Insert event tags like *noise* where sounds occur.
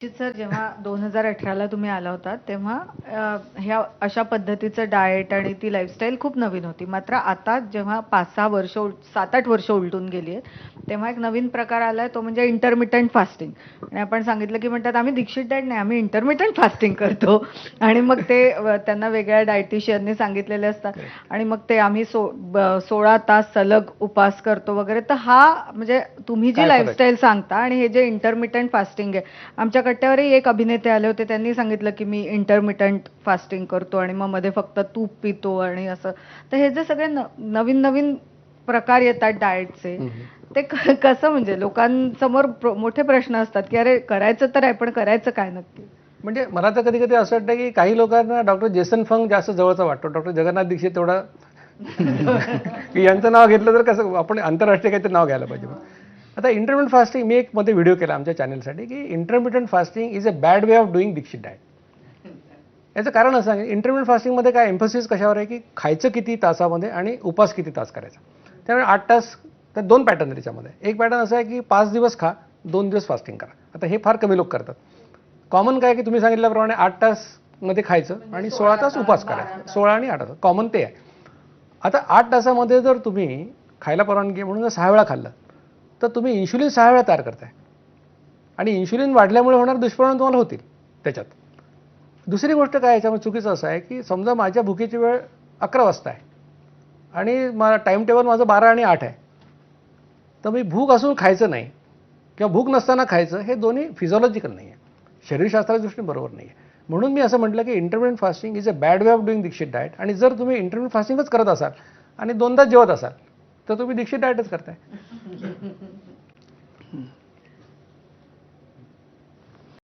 Sir जेव्हा दोन हजार अठराला तुम्ही आला होता तेव्हा ह्या अशा पद्धतीचं डाएट आणि ती लाईफस्टाईल खूप नवीन होती. मात्र आता जेव्हा पाच सहा वर्ष सात आठ वर्ष उलटून गेली आहेत तेव्हा एक नवीन प्रकार आलाय तो म्हणजे इंटरमिटंट फास्टिंग आणि आपण सांगितलं की म्हणतात आम्ही दीक्षित डाएट नाही आम्ही इंटरमिटंट फास्टिंग करतो. आणि मग ते त्यांना वेगळ्या डायटिशियनने सांगितलेले असतात. आणि मग ते आम्ही सो सोळा तास सलग उपास करतो वगैरे. तर हा म्हणजे तुम्ही जी? लाईफस्टाईल सांगता आणि हे जे इंटरमिटंट फास्टिंग आहे आमच्या कट्ट्यावरही एक अभिनेते आले होते त्यांनी सांगितलं की मी इंटरमिटंट फास्टिंग करतो आणि मग मध्ये फक्त तूप पितो आणि असं. तर हे जे सगळे नवीन नवीन प्रकार येतात डाएटचे ते कसं म्हणजे लोकांसमोर मोठे प्रश्न असतात की अरे करायचं तर आहे पण करायचं काय नक्की? म्हणजे मला तर कधी कधी असं वाटतं की काही लोकांना डॉक्टर जेसन फंग जास्त जवळचा वाटतो. डॉक्टर जगन्नाथ दीक्षित तेवढा *laughs* यांचं नाव घेतलं तर कसं आपण आंतरराष्ट्रीय काहीतरी नाव घ्यायला पाहिजे. आता इंटरमिटंट फास्टिंग मी एक मध्ये व्हिडिओ केला आमच्या चॅनलसाठी की intermittent fasting is a bad way of doing Dixit diet याचं कारण असं आहे इंटरमिटंट फास्टिंगमध्ये काय एम्फोसिस कशावर आहे की खायचं किती तासामध्ये आणि उपास किती तास करायचा. त्यामुळे आठ तास तर दोन पॅटर्न त्याच्यामध्ये एक पॅटर्न असं आहे की पाच दिवस खा दोन दिवस फास्टिंग करा. आता हे फार कमी लोक करतात. कॉमन काय की तुम्ही सांगितल्याप्रमाणे आठ तासमध्ये खायचं आणि सोळा तास उपास करायचा सोळा आणि आठ तास. कॉमन ते आहे. आता आठ तासामध्ये जर तुम्ही खायला परवानगी म्हणून जर सहा वेळा खाल्लं तर तुम्ही इन्शुलिन सहा वेळा तयार करताय. आणि इन्शुलिन वाढल्यामुळे होणार दुष्परिणाम तुम्हाला होतील त्याच्यात. दुसरी गोष्ट काय याच्यामध्ये चुकीचं असं आहे की समजा माझ्या भुकेची वेळ अकरा वाजता आहे आणि मला टाईम टेबल माझं बारा आणि आठ आहे. तर मी भूक असून खायचं नाही किंवा भूक नसताना खायचं हे दोन्ही फिजिओलॉजिकल नाही आहे शरीरशास्त्राच्या दृष्टीने बरोबर नाही आहे म्हणून मी असं म्हटलं की intermittent fasting is a bad way of doing Dixit diet आणि जर तुम्ही इंटरमिडियंट फास्टिंगच करत असाल आणि दोनदाच जेवत असाल तर तुम्ही दीक्षित डाएटच करताय.